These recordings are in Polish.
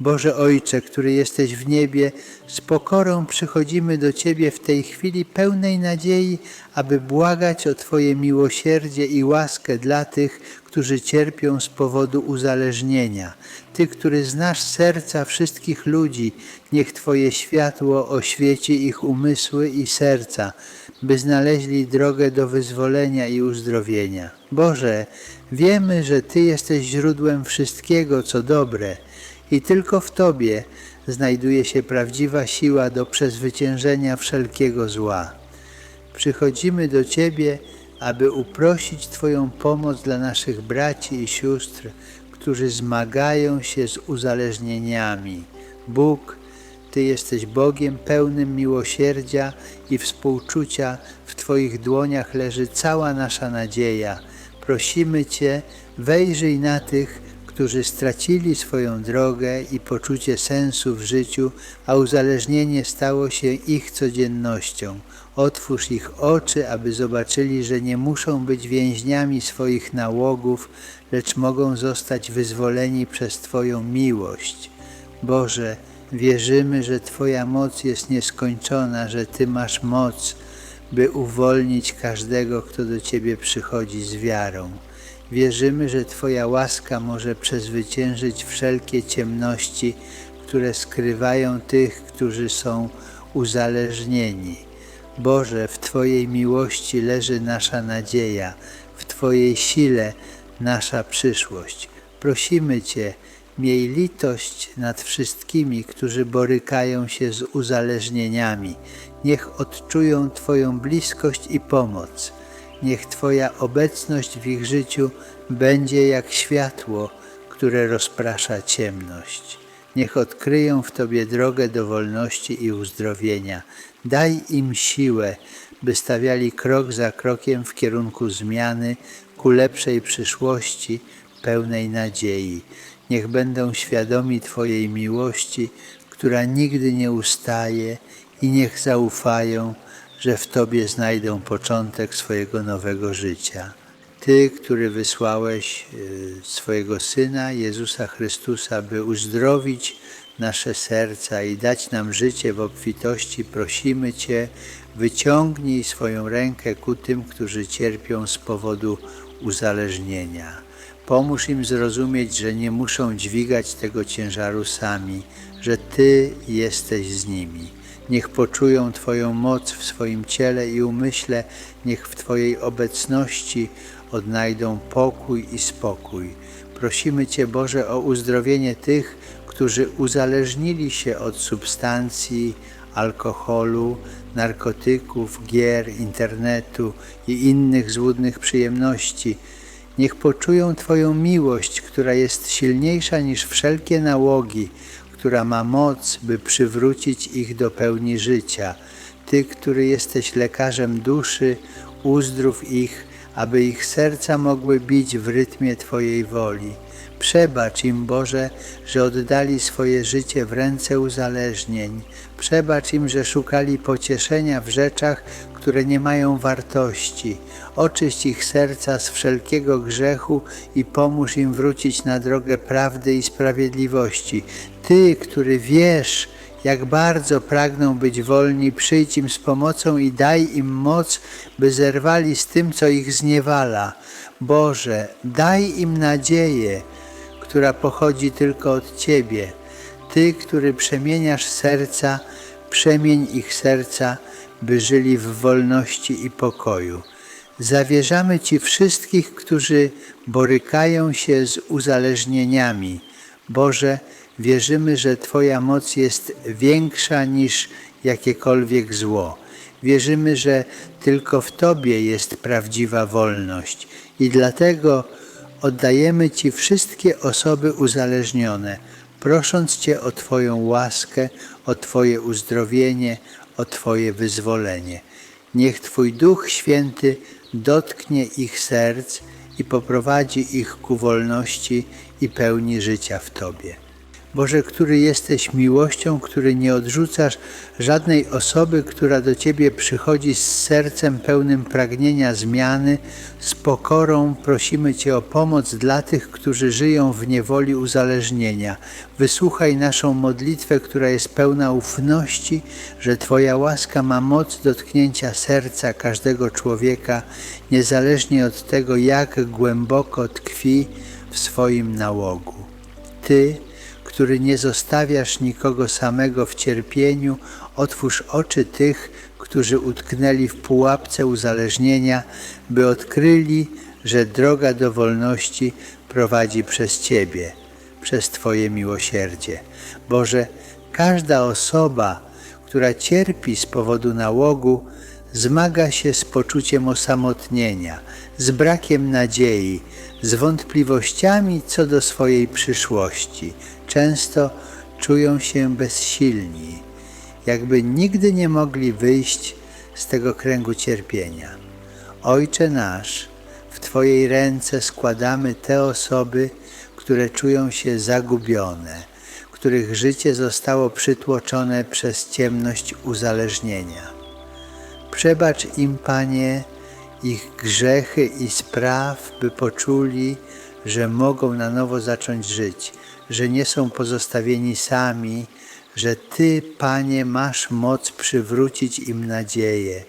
Boże Ojcze, który jesteś w niebie, z pokorą przychodzimy do Ciebie w tej chwili pełnej nadziei, aby błagać o Twoje miłosierdzie i łaskę dla tych, którzy cierpią z powodu uzależnienia. Ty, który znasz serca wszystkich ludzi, niech Twoje światło oświeci ich umysły i serca, by znaleźli drogę do wyzwolenia i uzdrowienia. Boże, wiemy, że Ty jesteś źródłem wszystkiego, co dobre i tylko w Tobie znajduje się prawdziwa siła do przezwyciężenia wszelkiego zła. Przychodzimy do Ciebie, aby uprosić Twoją pomoc dla naszych braci i sióstr, którzy zmagają się z uzależnieniami. Bóg, Ty jesteś Bogiem pełnym miłosierdzia i współczucia. W Twoich dłoniach leży cała nasza nadzieja. Prosimy Cię, wejrzyj na tych, którzy stracili swoją drogę i poczucie sensu w życiu, a uzależnienie stało się ich codziennością. Otwórz ich oczy, aby zobaczyli, że nie muszą być więźniami swoich nałogów, lecz mogą zostać wyzwoleni przez Twoją miłość. Boże, wierzymy, że Twoja moc jest nieskończona, że Ty masz moc, by uwolnić każdego, kto do Ciebie przychodzi z wiarą. Wierzymy, że Twoja łaska może przezwyciężyć wszelkie ciemności, które skrywają tych, którzy są uzależnieni. Boże, w Twojej miłości leży nasza nadzieja, w Twojej sile nasza przyszłość. Prosimy Cię, miej litość nad wszystkimi, którzy borykają się z uzależnieniami. Niech odczują Twoją bliskość i pomoc. Niech Twoja obecność w ich życiu będzie jak światło, które rozprasza ciemność. Niech odkryją w Tobie drogę do wolności i uzdrowienia. Daj im siłę, by stawiali krok za krokiem w kierunku zmiany ku lepszej przyszłości, pełnej nadziei. Niech będą świadomi Twojej miłości, która nigdy nie ustaje i niech zaufają, że w Tobie znajdą początek swojego nowego życia. Ty, który wysłałeś y, swojego Syna, Jezusa Chrystusa, by uzdrowić nasze serca i dać nam życie w obfitości, prosimy Cię, wyciągnij swoją rękę ku tym, którzy cierpią z powodu uzależnienia. Pomóż im zrozumieć, że nie muszą dźwigać tego ciężaru sami, że Ty jesteś z nimi. Niech poczują Twoją moc w swoim ciele i umyśle, niech w Twojej obecności odnajdą pokój i spokój. Prosimy Cię, Boże, o uzdrowienie tych, którzy uzależnili się od substancji, alkoholu, narkotyków, gier, internetu i innych złudnych przyjemności. Niech poczują Twoją miłość, która jest silniejsza niż wszelkie nałogi, która ma moc, by przywrócić ich do pełni życia. Ty, który jesteś lekarzem duszy, uzdrów ich, aby ich serca mogły bić w rytmie Twojej woli. Przebacz im, Boże, że oddali swoje życie w ręce uzależnień. Przebacz im, że szukali pocieszenia w rzeczach, które nie mają wartości. Oczyść ich serca z wszelkiego grzechu i pomóż im wrócić na drogę prawdy i sprawiedliwości. Ty, który wiesz, jak bardzo pragną być wolni, przyjdź im z pomocą i daj im moc, by zerwali z tym, co ich zniewala. Boże, daj im nadzieję, która pochodzi tylko od Ciebie. Ty, który przemieniasz serca, przemień ich serca, by żyli w wolności i pokoju. Zawierzamy Ci wszystkich, którzy borykają się z uzależnieniami. Boże, wierzymy, że Twoja moc jest większa niż jakiekolwiek zło. Wierzymy, że tylko w Tobie jest prawdziwa wolność i dlatego oddajemy Ci wszystkie osoby uzależnione, prosząc Cię o Twoją łaskę, o Twoje uzdrowienie, o Twoje wyzwolenie. Niech Twój Duch Święty dotknie ich serc i poprowadzi ich ku wolności i pełni życia w Tobie. Boże, który jesteś miłością, który nie odrzucasz żadnej osoby, która do Ciebie przychodzi z sercem pełnym pragnienia zmiany, z pokorą prosimy Cię o pomoc dla tych, którzy żyją w niewoli uzależnienia. Wysłuchaj naszą modlitwę, która jest pełna ufności, że Twoja łaska ma moc dotknięcia serca każdego człowieka, niezależnie od tego, jak głęboko tkwi w swoim nałogu. Ty, który nie zostawiasz nikogo samego w cierpieniu, otwórz oczy tych, którzy utknęli w pułapce uzależnienia, by odkryli, że droga do wolności prowadzi przez Ciebie, przez Twoje miłosierdzie. Boże, każda osoba, która cierpi z powodu nałogu, zmaga się z poczuciem osamotnienia, z brakiem nadziei, z wątpliwościami co do swojej przyszłości. Często czują się bezsilni, jakby nigdy nie mogli wyjść z tego kręgu cierpienia. Ojcze nasz, w Twojej ręce składamy te osoby, które czują się zagubione, których życie zostało przytłoczone przez ciemność uzależnienia. Przebacz im, Panie, ich grzechy i spraw, by poczuli, że mogą na nowo zacząć żyć, że nie są pozostawieni sami, że Ty, Panie, masz moc przywrócić im nadzieję.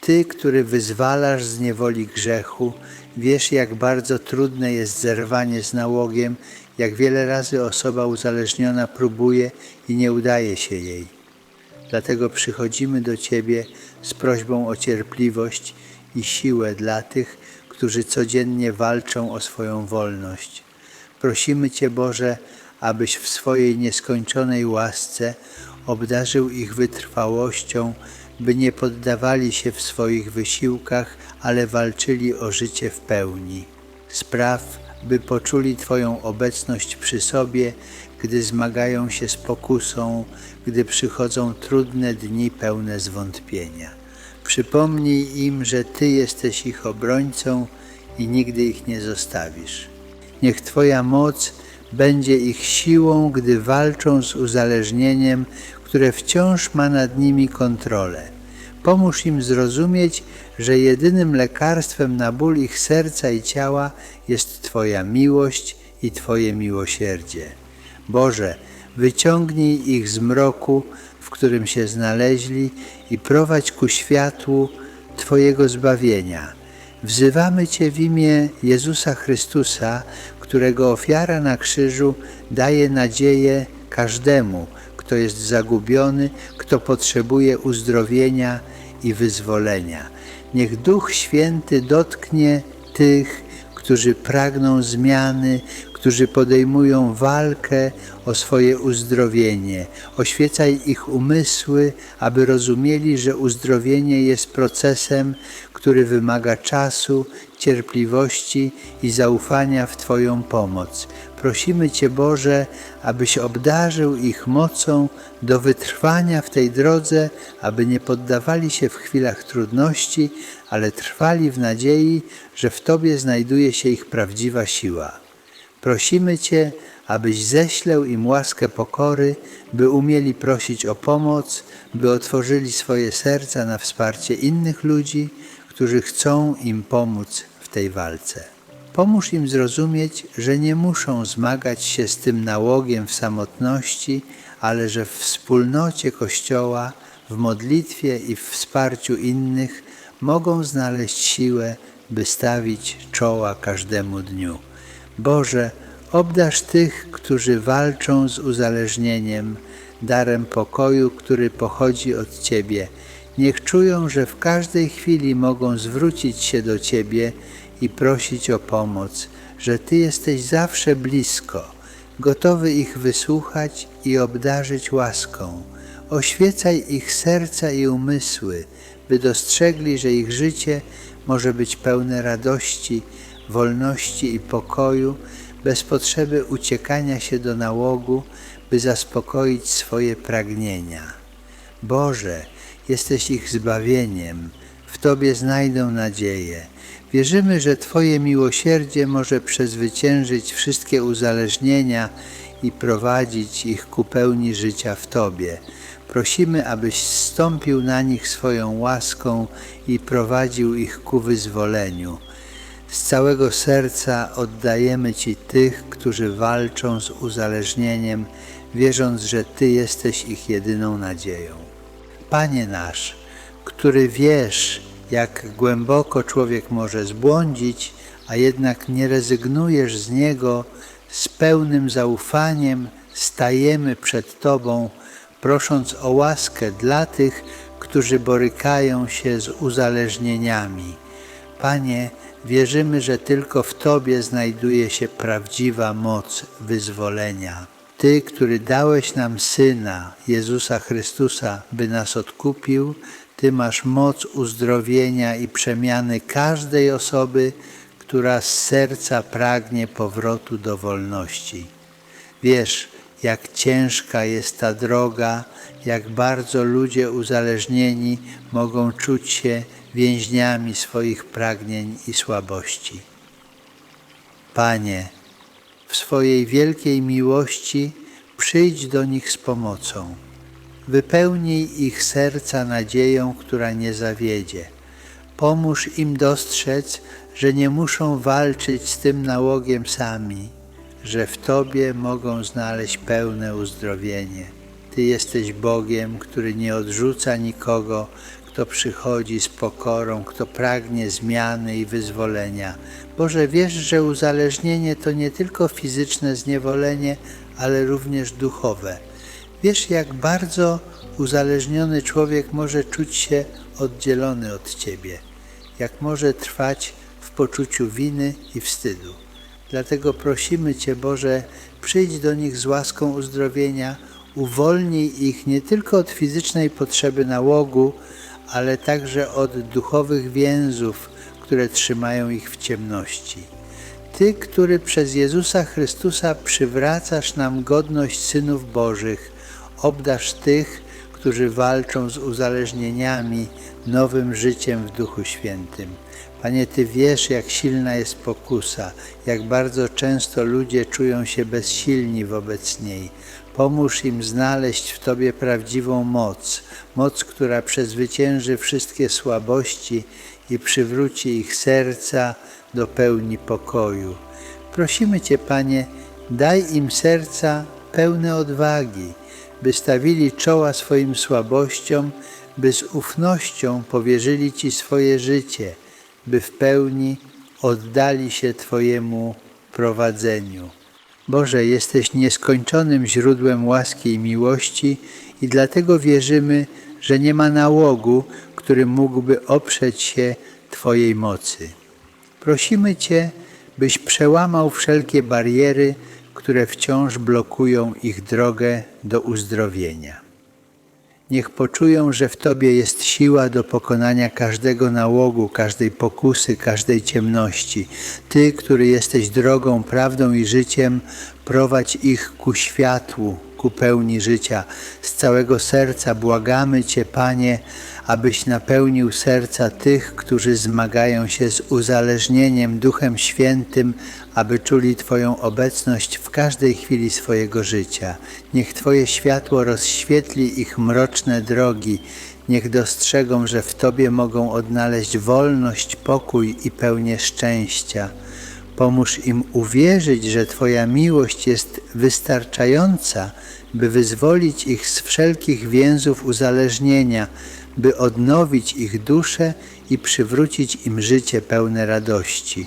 Ty, który wyzwalasz z niewoli grzechu, wiesz, jak bardzo trudne jest zerwanie z nałogiem, jak wiele razy osoba uzależniona próbuje i nie udaje się jej. Dlatego przychodzimy do Ciebie z prośbą o cierpliwość i siłę dla tych, którzy codziennie walczą o swoją wolność. Prosimy Cię, Boże, abyś w swojej nieskończonej łasce obdarzył ich wytrwałością, by nie poddawali się w swoich wysiłkach, ale walczyli o życie w pełni. Spraw, by poczuli Twoją obecność przy sobie, gdy zmagają się z pokusą, gdy przychodzą trudne dni pełne zwątpienia. Przypomnij im, że Ty jesteś ich obrońcą i nigdy ich nie zostawisz. Niech Twoja moc będzie ich siłą, gdy walczą z uzależnieniem, które wciąż ma nad nimi kontrolę. Pomóż im zrozumieć, że jedynym lekarstwem na ból ich serca i ciała jest Twoja miłość i Twoje miłosierdzie. Boże, wyciągnij ich z mroku, w którym się znaleźli i prowadź ku światłu Twojego zbawienia. Wzywamy Cię w imię Jezusa Chrystusa, którego ofiara na krzyżu daje nadzieję każdemu, kto jest zagubiony, kto potrzebuje uzdrowienia i wyzwolenia. Niech Duch Święty dotknie tych, którzy pragną zmiany, którzy podejmują walkę o swoje uzdrowienie. Oświecaj ich umysły, aby rozumieli, że uzdrowienie jest procesem, który wymaga czasu, cierpliwości i zaufania w Twoją pomoc. Prosimy Cię, Boże, abyś obdarzył ich mocą do wytrwania w tej drodze, aby nie poddawali się w chwilach trudności, ale trwali w nadziei, że w Tobie znajduje się ich prawdziwa siła. Prosimy Cię, abyś ześlał im łaskę pokory, by umieli prosić o pomoc, by otworzyli swoje serca na wsparcie innych ludzi, którzy chcą im pomóc w tej walce. Pomóż im zrozumieć, że nie muszą zmagać się z tym nałogiem w samotności, ale że w wspólnocie Kościoła, w modlitwie i w wsparciu innych mogą znaleźć siłę, by stawić czoła każdemu dniu. Boże, obdarz tych, którzy walczą z uzależnieniem, darem pokoju, który pochodzi od Ciebie. Niech czują, że w każdej chwili mogą zwrócić się do Ciebie i prosić o pomoc, że Ty jesteś zawsze blisko, gotowy ich wysłuchać i obdarzyć łaską. Oświecaj ich serca i umysły, by dostrzegli, że ich życie może być pełne radości, wolności i pokoju, bez potrzeby uciekania się do nałogu, by zaspokoić swoje pragnienia. Boże, jesteś ich zbawieniem, w Tobie znajdą nadzieję. Wierzymy, że Twoje miłosierdzie może przezwyciężyć wszystkie uzależnienia i prowadzić ich ku pełni życia w Tobie. Prosimy, abyś zstąpił na nich swoją łaską i prowadził ich ku wyzwoleniu. Z całego serca oddajemy Ci tych, którzy walczą z uzależnieniem, wierząc, że Ty jesteś ich jedyną nadzieją. Panie nasz, który wiesz, jak głęboko człowiek może zbłądzić, a jednak nie rezygnujesz z niego, z pełnym zaufaniem stajemy przed Tobą, prosząc o łaskę dla tych, którzy borykają się z uzależnieniami. Panie, wierzymy, że tylko w Tobie znajduje się prawdziwa moc wyzwolenia. Ty, który dałeś nam Syna, Jezusa Chrystusa, by nas odkupił, Ty masz moc uzdrowienia i przemiany każdej osoby, która z serca pragnie powrotu do wolności. Wiesz, jak ciężka jest ta droga, jak bardzo ludzie uzależnieni mogą czuć się więźniami swoich pragnień i słabości. Panie, w swojej wielkiej miłości przyjdź do nich z pomocą. Wypełnij ich serca nadzieją, która nie zawiedzie. Pomóż im dostrzec, że nie muszą walczyć z tym nałogiem sami, że w Tobie mogą znaleźć pełne uzdrowienie. Ty jesteś Bogiem, który nie odrzuca nikogo, kto przychodzi z pokorą, kto pragnie zmiany i wyzwolenia. Boże, wiesz, że uzależnienie to nie tylko fizyczne zniewolenie, ale również duchowe. Wiesz, jak bardzo uzależniony człowiek może czuć się oddzielony od Ciebie, jak może trwać w poczuciu winy i wstydu. Dlatego prosimy Cię, Boże, przyjdź do nich z łaską uzdrowienia, uwolnij ich nie tylko od fizycznej potrzeby nałogu, ale także od duchowych więzów, które trzymają ich w ciemności. Ty, który przez Jezusa Chrystusa przywracasz nam godność synów Bożych, obdasz tych, którzy walczą z uzależnieniami, nowym życiem w Duchu Świętym. Panie, Ty wiesz, jak silna jest pokusa, jak bardzo często ludzie czują się bezsilni wobec niej. Pomóż im znaleźć w Tobie prawdziwą moc, moc, która przezwycięży wszystkie słabości i przywróci ich serca do pełni pokoju. Prosimy Cię, Panie, daj im serca pełne odwagi, by stawili czoła swoim słabościom, by z ufnością powierzyli Ci swoje życie, by w pełni oddali się Twojemu prowadzeniu. Boże, jesteś nieskończonym źródłem łaski i miłości i dlatego wierzymy, że nie ma nałogu, który mógłby oprzeć się Twojej mocy. Prosimy Cię, byś przełamał wszelkie bariery, które wciąż blokują ich drogę do uzdrowienia. Niech poczują, że w Tobie jest siła do pokonania każdego nałogu, każdej pokusy, każdej ciemności. Ty, który jesteś drogą, prawdą i życiem, prowadź ich ku światłu, ku pełni życia. Z całego serca błagamy Cię, Panie, abyś napełnił serca tych, którzy zmagają się z uzależnieniem Duchem Świętym, aby czuli Twoją obecność w każdej chwili swojego życia. Niech Twoje światło rozświetli ich mroczne drogi, niech dostrzegą, że w Tobie mogą odnaleźć wolność, pokój i pełnię szczęścia. Pomóż im uwierzyć, że Twoja miłość jest wystarczająca, by wyzwolić ich z wszelkich więzów uzależnienia, by odnowić ich duszę i przywrócić im życie pełne radości.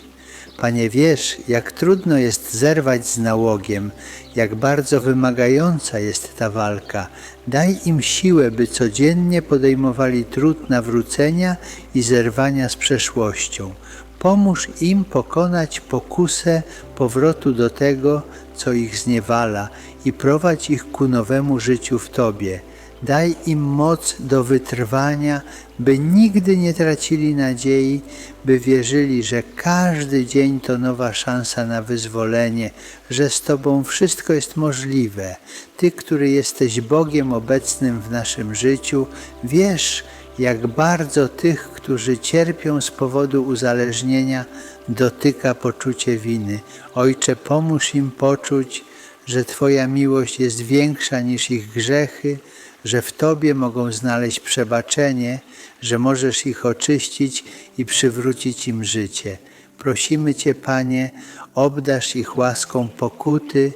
Panie, wiesz, jak trudno jest zerwać z nałogiem, jak bardzo wymagająca jest ta walka. Daj im siłę, by codziennie podejmowali trud nawrócenia i zerwania z przeszłością. Pomóż im pokonać pokusę powrotu do tego, co ich zniewala i prowadź ich ku nowemu życiu w Tobie. Daj im moc do wytrwania, by nigdy nie tracili nadziei, by wierzyli, że każdy dzień to nowa szansa na wyzwolenie, że z Tobą wszystko jest możliwe. Ty, który jesteś Bogiem obecnym w naszym życiu, wiesz, jak bardzo tych, którzy cierpią z powodu uzależnienia, dotyka poczucie winy. Ojcze, pomóż im poczuć, że Twoja miłość jest większa niż ich grzechy, że w Tobie mogą znaleźć przebaczenie, że możesz ich oczyścić i przywrócić im życie. Prosimy Cię, Panie, obdasz ich łaską pokuty,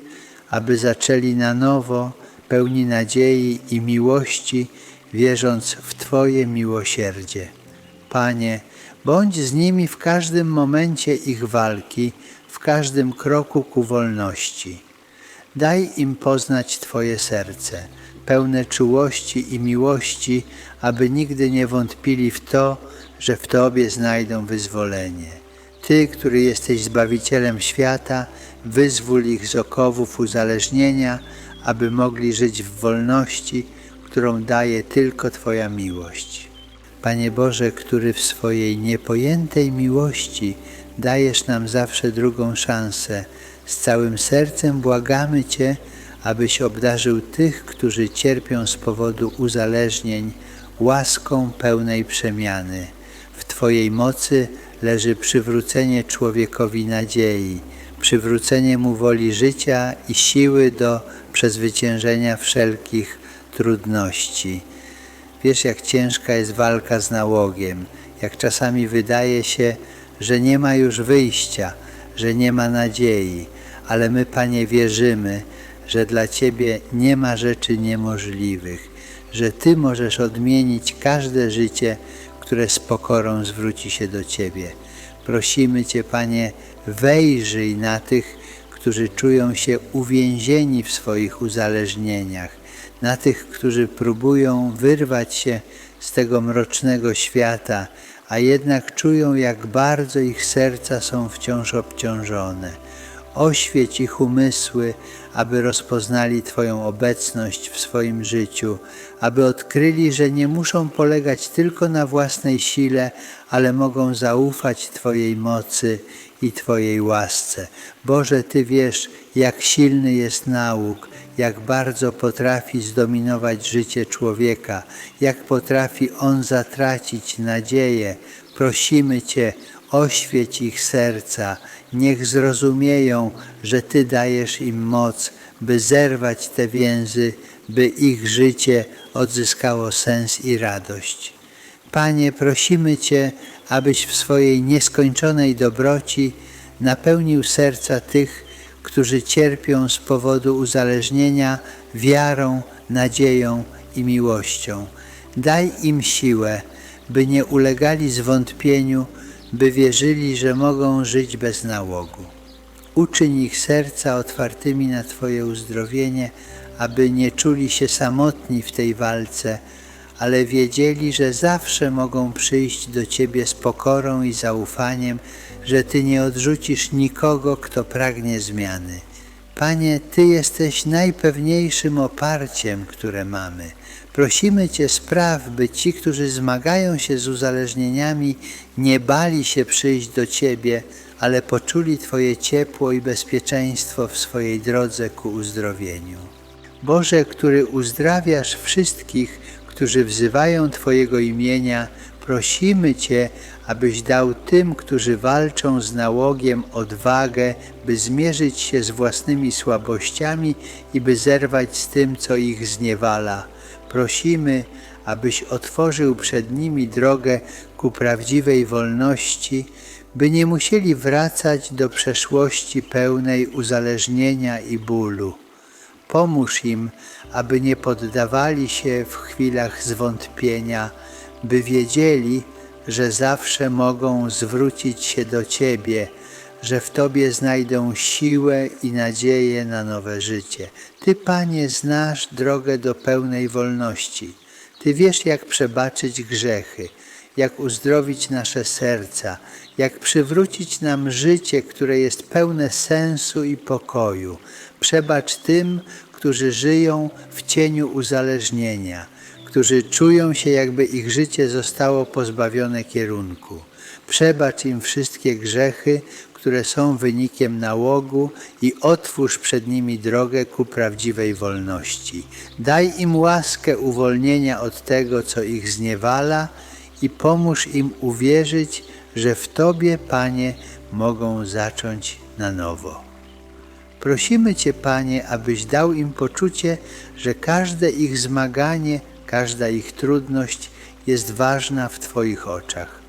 aby zaczęli na nowo, pełni nadziei i miłości, wierząc w Twoje miłosierdzie. Panie, bądź z nimi w każdym momencie ich walki, w każdym kroku ku wolności. Daj im poznać Twoje serce, pełne czułości i miłości, aby nigdy nie wątpili w to, że w Tobie znajdą wyzwolenie. Ty, który jesteś Zbawicielem świata, wyzwól ich z okowów uzależnienia, aby mogli żyć w wolności, którą daje tylko Twoja miłość. Panie Boże, który w swojej niepojętej miłości dajesz nam zawsze drugą szansę, z całym sercem błagamy Cię, abyś obdarzył tych, którzy cierpią z powodu uzależnień, łaską pełnej przemiany. W Twojej mocy leży przywrócenie człowiekowi nadziei, przywrócenie mu woli życia i siły do przezwyciężenia wszelkich trudności. Wiesz, jak ciężka jest walka z nałogiem, jak czasami wydaje się, że nie ma już wyjścia, że nie ma nadziei, ale my, Panie, wierzymy, że dla Ciebie nie ma rzeczy niemożliwych, że Ty możesz odmienić każde życie, które z pokorą zwróci się do Ciebie. Prosimy Cię, Panie, wejrzyj na tych, którzy czują się uwięzieni w swoich uzależnieniach, na tych, którzy próbują wyrwać się z tego mrocznego świata, a jednak czują, jak bardzo ich serca są wciąż obciążone. Oświeć ich umysły, aby rozpoznali Twoją obecność w swoim życiu, aby odkryli, że nie muszą polegać tylko na własnej sile, ale mogą zaufać Twojej mocy i Twojej łasce. Boże, Ty wiesz, jak silny jest nauk, jak bardzo potrafi zdominować życie człowieka, jak potrafi on zatracić nadzieję. Prosimy Cię, oświeć ich serca, niech zrozumieją, że Ty dajesz im moc, by zerwać te więzy, by ich życie odzyskało sens i radość. Panie, prosimy Cię, abyś w swojej nieskończonej dobroci napełnił serca tych, którzy cierpią z powodu uzależnienia wiarą, nadzieją i miłością. Daj im siłę, by nie ulegali zwątpieniu, by wierzyli, że mogą żyć bez nałogu. Uczyń ich serca otwartymi na Twoje uzdrowienie, aby nie czuli się samotni w tej walce, ale wiedzieli, że zawsze mogą przyjść do Ciebie z pokorą i zaufaniem, że Ty nie odrzucisz nikogo, kto pragnie zmiany. Panie, Ty jesteś najpewniejszym oparciem, które mamy. Prosimy Cię spraw, by ci, którzy zmagają się z uzależnieniami, nie bali się przyjść do Ciebie, ale poczuli Twoje ciepło i bezpieczeństwo w swojej drodze ku uzdrowieniu. Boże, który uzdrawiasz wszystkich, którzy wzywają Twojego imienia, prosimy Cię, abyś dał tym, którzy walczą z nałogiem, odwagę, by zmierzyć się z własnymi słabościami i by zerwać z tym, co ich zniewala. Prosimy, abyś otworzył przed nimi drogę ku prawdziwej wolności, by nie musieli wracać do przeszłości pełnej uzależnienia i bólu. Pomóż im, aby nie poddawali się w chwilach zwątpienia, by wiedzieli, że zawsze mogą zwrócić się do Ciebie, że w Tobie znajdą siłę i nadzieję na nowe życie. Ty, Panie, znasz drogę do pełnej wolności. Ty wiesz, jak przebaczyć grzechy, jak uzdrowić nasze serca, jak przywrócić nam życie, które jest pełne sensu i pokoju. Przebacz tym, którzy żyją w cieniu uzależnienia, którzy czują się, jakby ich życie zostało pozbawione kierunku. Przebacz im wszystkie grzechy, które są wynikiem nałogu i otwórz przed nimi drogę ku prawdziwej wolności. Daj im łaskę uwolnienia od tego, co ich zniewala i pomóż im uwierzyć, że w Tobie, Panie, mogą zacząć na nowo. Prosimy Cię, Panie, abyś dał im poczucie, że każde ich zmaganie, każda ich trudność jest ważna w Twoich oczach.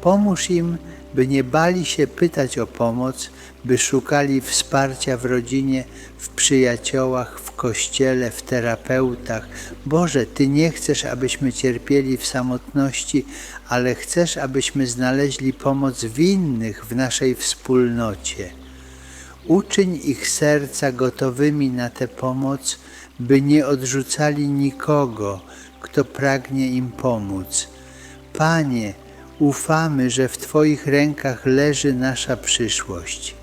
Pomóż im, by nie bali się pytać o pomoc, by szukali wsparcia w rodzinie, w przyjaciołach, w kościele, w terapeutach. Boże, Ty nie chcesz, abyśmy cierpieli w samotności, ale chcesz, abyśmy znaleźli pomoc w innych, w naszej wspólnocie. Uczyń ich serca gotowymi na tę pomoc, by nie odrzucali nikogo, kto pragnie im pomóc. Panie, ufamy, że w Twoich rękach leży nasza przyszłość.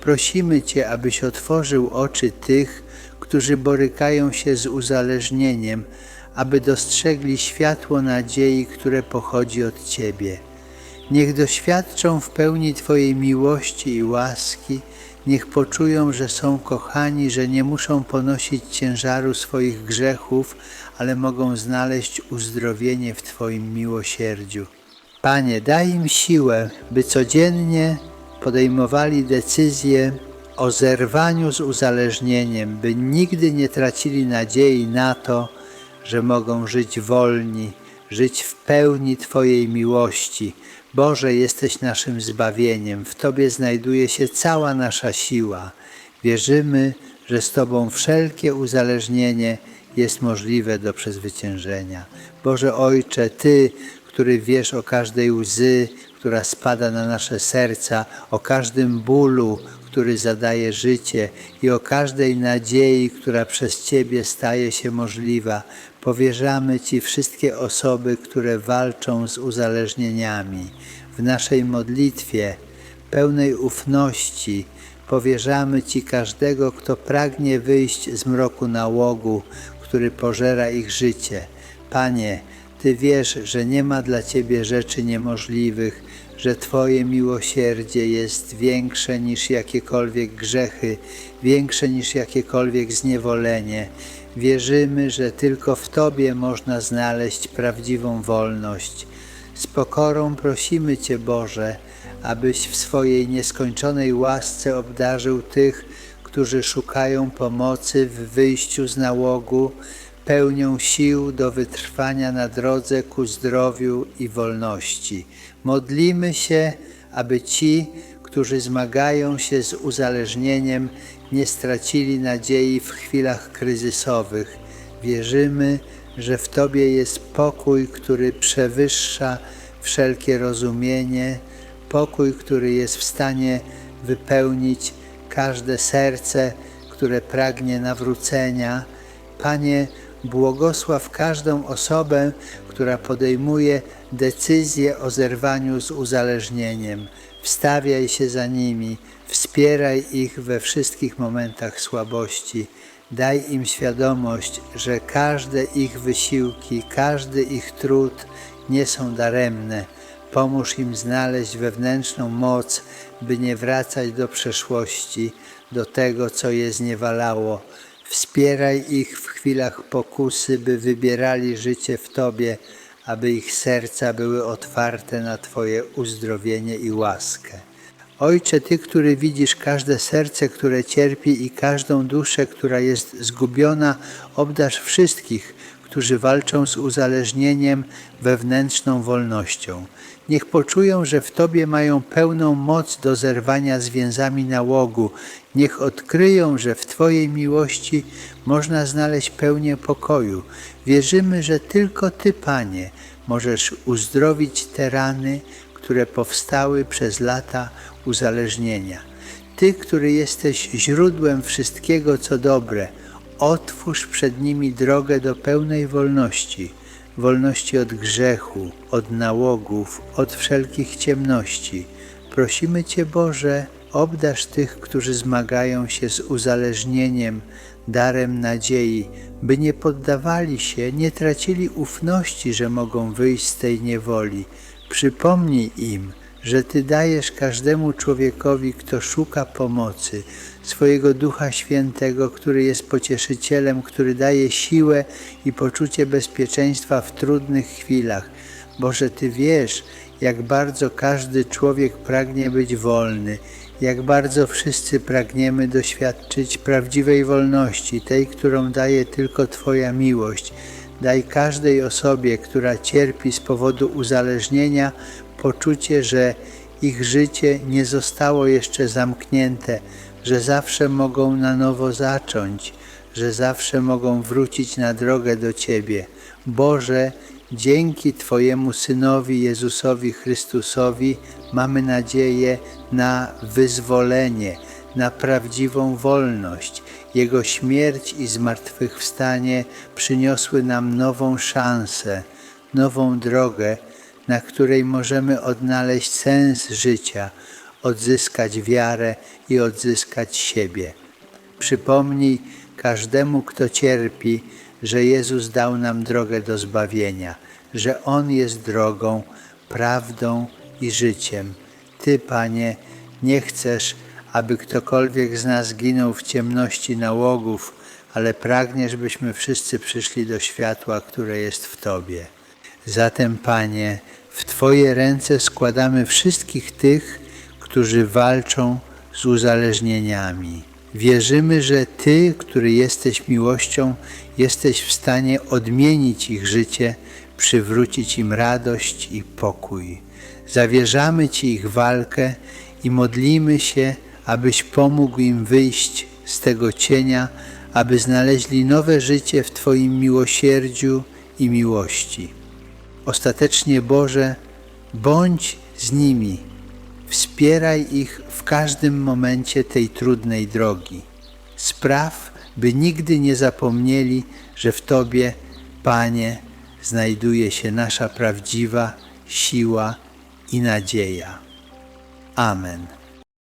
Prosimy Cię, abyś otworzył oczy tych, którzy borykają się z uzależnieniem, aby dostrzegli światło nadziei, które pochodzi od Ciebie. Niech doświadczą w pełni Twojej miłości i łaski, niech poczują, że są kochani, że nie muszą ponosić ciężaru swoich grzechów, ale mogą znaleźć uzdrowienie w Twoim miłosierdziu. Panie, daj im siłę, by codziennie podejmowali decyzje o zerwaniu z uzależnieniem, by nigdy nie tracili nadziei na to, że mogą żyć wolni, żyć w pełni Twojej miłości. Boże, jesteś naszym zbawieniem, w Tobie znajduje się cała nasza siła. Wierzymy, że z Tobą wszelkie uzależnienie jest możliwe do przezwyciężenia. Boże Ojcze, Ty, który wiesz o każdej łzy, która spada na nasze serca, o każdym bólu, który zadaje życie i o każdej nadziei, która przez Ciebie staje się możliwa. Powierzamy Ci wszystkie osoby, które walczą z uzależnieniami. W naszej modlitwie, pełnej ufności, powierzamy Ci każdego, kto pragnie wyjść z mroku nałogu, który pożera ich życie. Panie, Ty wiesz, że nie ma dla Ciebie rzeczy niemożliwych, że Twoje miłosierdzie jest większe niż jakiekolwiek grzechy, większe niż jakiekolwiek zniewolenie. Wierzymy, że tylko w Tobie można znaleźć prawdziwą wolność. Z pokorą prosimy Cię, Boże, abyś w swojej nieskończonej łasce obdarzył tych, którzy szukają pomocy w wyjściu z nałogu, pełnią sił do wytrwania na drodze ku zdrowiu i wolności. Modlimy się, aby ci, którzy zmagają się z uzależnieniem, nie stracili nadziei w chwilach kryzysowych. Wierzymy, że w Tobie jest pokój, który przewyższa wszelkie rozumienie, pokój, który jest w stanie wypełnić każde serce, które pragnie nawrócenia. Panie, błogosław każdą osobę, która podejmuje decyzję o zerwaniu z uzależnieniem. Wstawiaj się za nimi, wspieraj ich we wszystkich momentach słabości. Daj im świadomość, że każde ich wysiłki, każdy ich trud nie są daremne. Pomóż im znaleźć wewnętrzną moc, by nie wracać do przeszłości, do tego, co je zniewalało. Wspieraj ich w chwilach pokusy, by wybierali życie w Tobie, aby ich serca były otwarte na Twoje uzdrowienie i łaskę. Ojcze, Ty, który widzisz każde serce, które cierpi i każdą duszę, która jest zgubiona, obdarz wszystkich, którzy walczą z uzależnieniem, wewnętrzną wolnością. Niech poczują, że w Tobie mają pełną moc do zerwania z więzami nałogu. Niech odkryją, że w Twojej miłości można znaleźć pełnię pokoju. Wierzymy, że tylko Ty, Panie, możesz uzdrowić te rany, które powstały przez lata uzależnienia. Ty, który jesteś źródłem wszystkiego, co dobre, otwórz przed nimi drogę do pełnej wolności, wolności od grzechu, od nałogów, od wszelkich ciemności. Prosimy Cię, Boże, obdarz tych, którzy zmagają się z uzależnieniem, darem nadziei, by nie poddawali się, nie tracili ufności, że mogą wyjść z tej niewoli. Przypomnij im, że Ty dajesz każdemu człowiekowi, kto szuka pomocy, swojego Ducha Świętego, który jest pocieszycielem, który daje siłę i poczucie bezpieczeństwa w trudnych chwilach. Boże, Ty wiesz, jak bardzo każdy człowiek pragnie być wolny, jak bardzo wszyscy pragniemy doświadczyć prawdziwej wolności, tej, którą daje tylko Twoja miłość. Daj każdej osobie, która cierpi z powodu uzależnienia, poczucie, że ich życie nie zostało jeszcze zamknięte, że zawsze mogą na nowo zacząć, że zawsze mogą wrócić na drogę do Ciebie. Boże, dzięki Twojemu Synowi Jezusowi Chrystusowi mamy nadzieję na wyzwolenie, na prawdziwą wolność. Jego śmierć i zmartwychwstanie przyniosły nam nową szansę, nową drogę, na której możemy odnaleźć sens życia, odzyskać wiarę i odzyskać siebie. Przypomnij każdemu, kto cierpi, że Jezus dał nam drogę do zbawienia, że On jest drogą, prawdą i życiem. Ty, Panie, nie chcesz, aby ktokolwiek z nas ginął w ciemności nałogów, ale pragniesz, byśmy wszyscy przyszli do światła, które jest w Tobie. Zatem, Panie, w Twoje ręce składamy wszystkich tych, którzy walczą z uzależnieniami. Wierzymy, że Ty, który jesteś miłością, jesteś w stanie odmienić ich życie, przywrócić im radość i pokój. Zawierzamy Ci ich walkę i modlimy się, abyś pomógł im wyjść z tego cienia, aby znaleźli nowe życie w Twoim miłosierdziu i miłości. Ostatecznie Boże, bądź z nimi, wspieraj ich w każdym momencie tej trudnej drogi. Spraw, by nigdy nie zapomnieli, że w Tobie, Panie, znajduje się nasza prawdziwa siła i nadzieja. Amen.